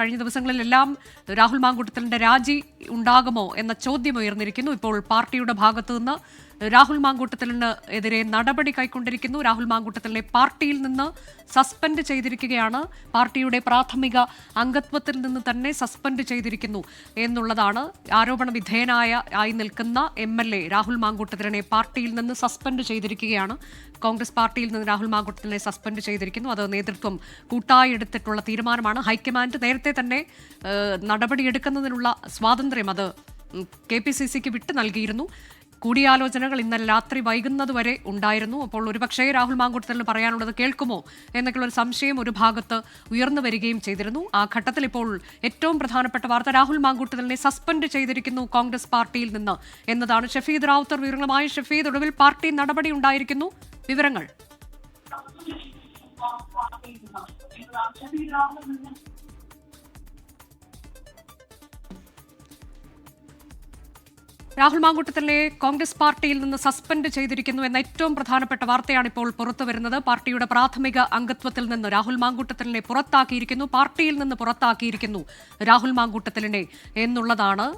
കഴിഞ്ഞ ദിവസങ്ങളിലെല്ലാം രാഹുൽ മാങ്കൂട്ടത്തലിന്റെ രാജി ഉണ്ടാകുമോ എന്ന ചോദ്യം ഉയർന്നിരിക്കുന്നു. ഇപ്പോൾ പാർട്ടിയുടെ ഭാഗത്തു നിന്ന് രാഹുൽ മാങ്കൂട്ടത്തലിന് എതിരെ നടപടി കൈക്കൊണ്ടിരിക്കുന്നു. രാഹുൽ മാങ്കൂട്ടത്തലിനെ പാർട്ടിയിൽ നിന്ന് സസ്പെൻഡ് ചെയ്തിരിക്കുകയാണ്. പാർട്ടിയുടെ പ്രാഥമിക അംഗത്വത്തിൽ നിന്ന് തന്നെ സസ്പെൻഡ് ചെയ്തിരിക്കുന്നു എന്നുള്ളതാണ് ആരോപണ വിധേയനായ ആയി നിൽക്കുന്ന എം എൽ എ രാഹുൽ മാങ്കൂട്ടത്തലിനെ പാർട്ടിയിൽ നിന്ന് സസ്പെൻഡ് ചെയ്തിരിക്കുകയാണ്. കോൺഗ്രസ് പാർട്ടിയിൽ നിന്ന് രാഹുൽ മാങ്കൂട്ടത്തലിനെ സസ്പെൻഡ് ചെയ്തിരിക്കുന്നു. അത് നേതൃത്വം കൂട്ടായി എടുത്തിട്ടുള്ള തീരുമാനമാണ്. ഹൈക്കമാൻഡ് നേരത്തെ തന്നെ നടപടിയെടുക്കുന്നതിനുള്ള സ്വാതന്ത്ര്യം അത് കെ പി സി സിക്ക് വിട്ടു നൽകിയിരുന്നു. കൂടിയാലോചനകൾ ഇന്നലെ രാത്രി വൈകുന്നതുവരെ ഉണ്ടായിരുന്നു. അപ്പോൾ ഒരുപക്ഷേ രാഹുൽ മാങ്കൂട്ടത്തിന് പറയാനുള്ളത് കേൾക്കുമോ എന്നൊക്കെയുള്ള ഒരു സംശയം ഒരു ഭാഗത്ത് ഉയർന്നു വരികയും ചെയ്തിരുന്നു. ആ ഘട്ടത്തിൽ ഇപ്പോൾ ഏറ്റവും പ്രധാനപ്പെട്ട വാർത്ത രാഹുൽ മാങ്കൂട്ടത്തിനെ സസ്പെൻഡ് ചെയ്തിരിക്കുന്നു കോൺഗ്രസ് പാർട്ടിയിൽ നിന്ന് എന്നതാണ്. ഷഫീദ് റാവുത്തർ വിവരങ്ങളുമായി. ഷഫീദ് ഒടുവിൽ പാർട്ടി നടപടി ഉണ്ടായിരിക്കുന്നു. വിവരങ്ങൾ. രാഹുൽ മാങ്കൂട്ടത്തിലെ കോൺഗ്രസ് പാർട്ടിയിൽ നിന്ന് സസ്പെൻഡ് ചെയ്തിരിക്കുന്നു എന്ന ഏറ്റവും പ്രധാനപ്പെട്ട വാർത്തയാണ് ഇപ്പോൾ പുറത്തു വരുന്നത്. പാർട്ടിയുടെ പ്രാഥമിക അംഗത്വത്തിൽ നിന്ന് രാഹുൽ മാങ്കൂട്ടത്തിലിനെ പുറത്താക്കിയിരിക്കുന്നു. പാർട്ടിയിൽ നിന്ന് പുറത്താക്കിയിരിക്കുന്നു രാഹുൽ മാങ്കൂട്ടത്തിലിനെ എന്നുള്ളതാണ്.